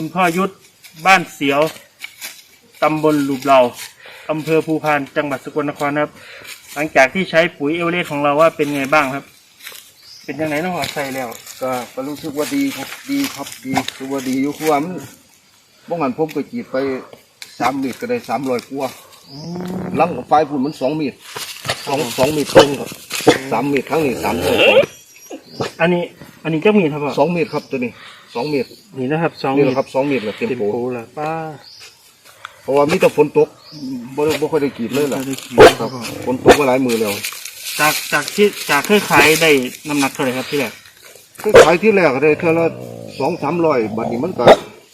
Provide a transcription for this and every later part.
คุณพ่อยุทธบ้านเสียวตำบลหลุบเหลาอำเภอภูพานจังหวัดสกลนครนะครับ หลังจากที่ใช้ปุ๋ยเอเวอเรสต์ของเราว่าเป็นไงบ้างครับ เป็นยังไงน้องหอใส่แล้ว ก็ก็รู้สึกว่าดีครับดีครับดีคือว่าดีอยู่คือว่ามันบ้องหันผมก็จีดไปสามเมตรก็ได้สามร้อยกว่าลังกับไฟฝุ่นมันสองเมตรสองสองเมตรตรงครับสามเมตรครั้งนี้สามเมตรอันนี้ อันนี้ก็มีครับพ่อสองเมตรครับตัวนี้ สองเมตรนี่นะครับสองนี่เมแหตละรครับสองเมตรแหละเต็มเต็มโปโปละป้า เพราะว่ามีแต่ฝนตกบ่ได้บ่ค่อยได้กรีดเลยล่ะไม่ได้ขี่คครัรับ บฝนตกมาหลายมือแล้วจากจากที่จากเคยขายได้น้ำหนักเท่าไหร่ครับที่แรกคือขายที่แรกก็ได้เท่าละสองสามร้อยบัดนี้มันก็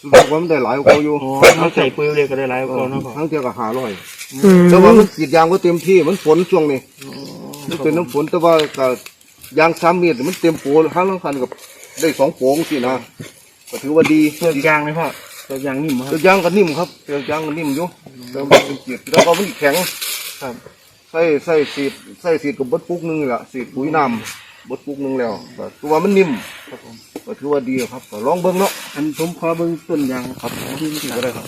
รู้สึกว่ามันได้หลายกว่าเขาอยู่โอ้มาใส่ปุ๋ยเอเวอเรสต์ก็ได้หลายกว่าเนาะพ่อทั้งเทียก็หาร้อยอืมแต่ว่ามันกรีดยางก็เต็มที่มันฝนช่วงนี้ มันเป็นน้ำฝนแต่ว่าก็ยางสามเมตรมันเต็มโปห้างละคันกับ ได้สองโปงสินะก็ถือว่าดีเปลือกยางเลยพ่อเปลือกยางนิ่มคเปลืรัอบ กยางก็นิ่มครับเปลือกยางก็นิ่มอยู่แล้วมันเป็นกรีดแล้วก็มันแข็งครับ ใส่ใส่สีดใส่สีดกับบดปุกหนึงนี่แหละสีดปุ๋ยน้ำบดปุกหนึงแล้วก็ตัวมันนิ่มครับผมก็ถือว่าดีครับก็ลองเบิ่งเนาะอันผมขอเบิ่งต้นยางครับที่นี่ก็ได้ครับ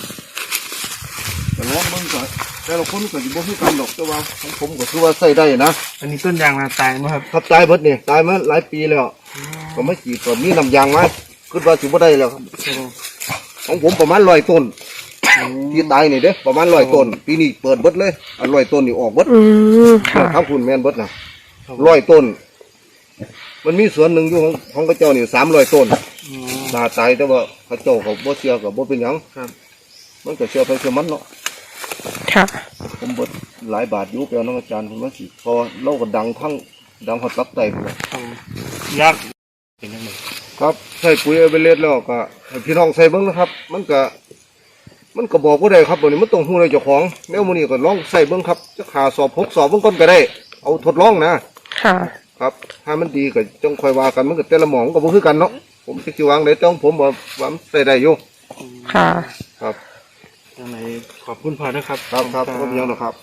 ก็ลองเบิ่งก่อนแต่ละคนก็สิบ่คือกันดอกแต่ว่าของผมก็ถือว่าใส่ได้นะ อันนี้ต้นยางมาตายไหมครับ ครับตายเบิดนี่ตายมาหลายปีแล้ว ก็ไม่กี่ตัวมีน้ำยางมาคิดว่าสิบ่ได้แล้วครับของผมประมาณร้อยต้นที่ตายนี่เด้อประมาณร้อยต้นปีนี้เปิดเบิดเลยอันร้อยต้นนี่ออกเบิดอืมค่ะทั้งคุณแม่นเบิดนะร้อยต้น มันมีสวนหนึ่งอยู่ของของกระเจ้านี่สามร้อยต้นอ๋อตาตายแต่ว่าพระเจ้าเขาบ่เชื่อกับบ่เป็นหยังครับมันก็เชื่อไปเชื่อมันเนาะค่ะผมเบิดหลายบาทอยู่ไปเอาน้องอาจารย์ผมว่าสิพอเล่าก็ดังทั้งดังฮอดปักไตพุ่นล่ะ ครับยักษ์เป็นยังไงครับใส่ปุ๋ยเอาไปเล็ดแล้วก็ให้พี่น้องใส่เบิ่งนะครับ มันก็ มันก็บอกว่าได้ครับวันนี้มันต้องหู้ในเจ้าของแนวมื้อนี้ก็ลองใส่เบิ่งครับจะขาสอบหกสอบเบิ่งก่อนก็ได้ เอาทดลองนะค่ะ ครับ ถ้ามันดีก็จงคอยว่ากันมันก็แต่ละหมองก็บ่คือกันเนาะผมสิวางได้ต้องผมบอกว่ามันใส่ได้อยู่ค่ะ ครับยังไงขอบคุณพ่อนะครับ ครับครับก็มีหยังหรอกครับ